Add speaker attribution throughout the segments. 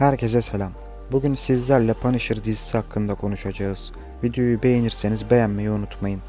Speaker 1: Herkese selam. Bugün sizlerle Punisher dizisi hakkında konuşacağız. Videoyu beğenirseniz beğenmeyi unutmayın.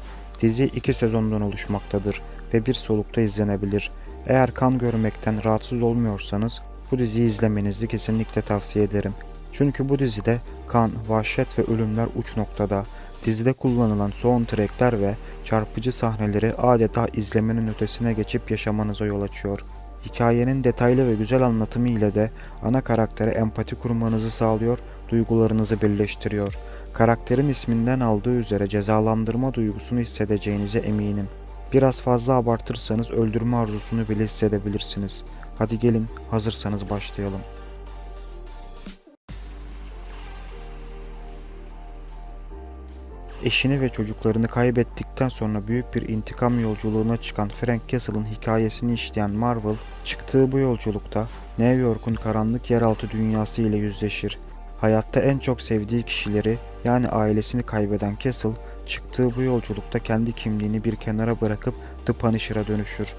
Speaker 1: Dizi iki sezondan oluşmaktadır ve bir solukta izlenebilir. Eğer kan görmekten rahatsız olmuyorsanız bu diziyi izlemenizi kesinlikle tavsiye ederim. Çünkü bu dizide kan, vahşet ve ölümler uç noktada. Dizide kullanılan soundtrackler ve çarpıcı sahneleri adeta izlemenin ötesine geçip yaşamanıza yol açıyor. Hikayenin detaylı ve güzel anlatımı ile de ana karaktere empati kurmanızı sağlıyor, duygularınızı birleştiriyor. Karakterin isminden aldığı üzere cezalandırma duygusunu hissedeceğinize eminim. Biraz fazla abartırsanız öldürme arzusunu bile hissedebilirsiniz. Hadi gelin, hazırsanız başlayalım. Eşini ve çocuklarını kaybettikten sonra büyük bir intikam yolculuğuna çıkan Frank Castle'ın hikayesini işleyen Marvel, çıktığı bu yolculukta New York'un karanlık yeraltı dünyası ile yüzleşir. Hayatta en çok sevdiği kişileri yani ailesini kaybeden Castle, çıktığı bu yolculukta kendi kimliğini bir kenara bırakıp The Punisher'a dönüşür.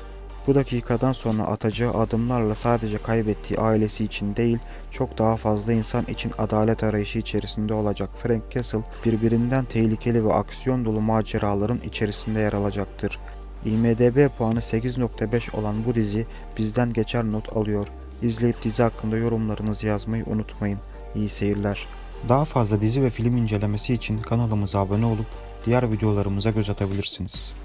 Speaker 1: Bu dakikadan sonra atacağı adımlarla sadece kaybettiği ailesi için değil, çok daha fazla insan için adalet arayışı içerisinde olacak Frank Castle, birbirinden tehlikeli ve aksiyon dolu maceraların içerisinde yer alacaktır. IMDB puanı 8.5 olan bu dizi bizden geçer not alıyor. İzleyip dizi hakkında yorumlarınızı yazmayı unutmayın. İyi seyirler. Daha fazla dizi ve film incelemesi için kanalımıza abone olup diğer videolarımıza göz atabilirsiniz.